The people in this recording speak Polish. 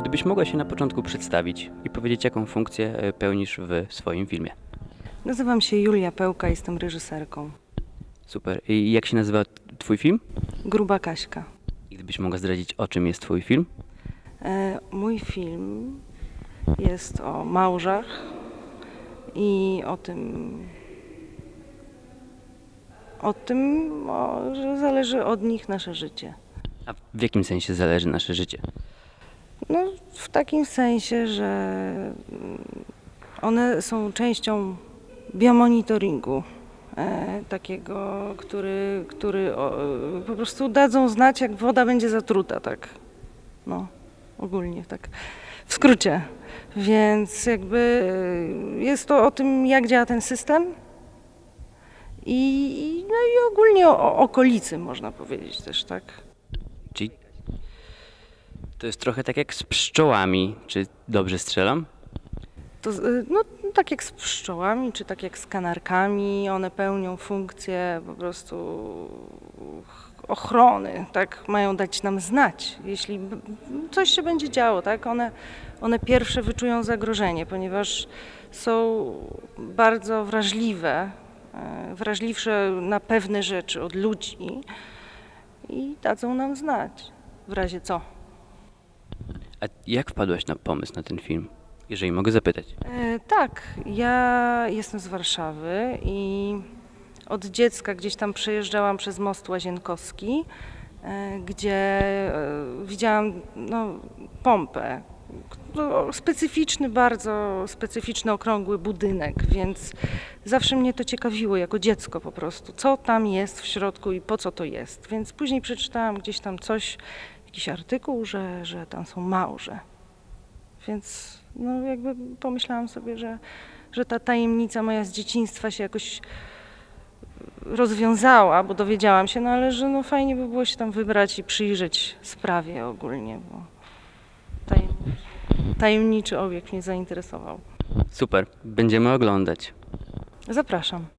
Gdybyś mogła się na początku przedstawić i powiedzieć, jaką funkcję e, pełnisz w swoim filmie. Nazywam się Julia Pełka, jestem reżyserką. Super. I jak się nazywa twój film? Gruba Kaśka. I gdybyś mogła zdradzić, o czym jest twój film? E, mój film jest o małżach i o tym, o tym, o, że zależy od nich nasze życie. A w jakim sensie zależy nasze życie? No, w takim sensie, że mm, one są częścią biomonitoringu. E, takiego, który, który o, e, po prostu dadzą znać, jak woda będzie zatruta, tak. No, ogólnie, tak. W skrócie. Więc jakby e, jest to o tym, jak działa ten system i, no i ogólnie o, o okolicy, można powiedzieć też, tak. To jest trochę tak jak z pszczołami. Czy dobrze strzelam? To, z- no, tak jak z pszczołami, czy tak jak z kanarkami, one pełnią funkcję po prostu ochrony, tak? Mają dać nam znać, jeśli coś się będzie działo, tak? One, one pierwsze wyczują zagrożenie, ponieważ są bardzo wrażliwe, e, wrażliwsze na pewne rzeczy od ludzi i dadzą nam znać, w razie co. A jak wpadłaś na pomysł na ten film? Jeżeli mogę zapytać. E, tak, ja jestem z Warszawy i od dziecka gdzieś tam przejeżdżałam przez most Łazienkowski, e, gdzie e, widziałam no, pompę. No, specyficzny, bardzo specyficzny, okrągły budynek, więc zawsze mnie to ciekawiło jako dziecko po prostu, co tam jest w środku i po co to jest. Więc później przeczytałam gdzieś tam coś, jakiś artykuł, że, że tam są małże. Więc no jakby pomyślałam sobie, że, że ta tajemnica moja z dzieciństwa się jakoś rozwiązała, bo dowiedziałam się, no ale że no fajnie by było się tam wybrać i przyjrzeć sprawie ogólnie, bo tajemniczy, tajemniczy obiekt mnie zainteresował. Super. Będziemy oglądać. Zapraszam.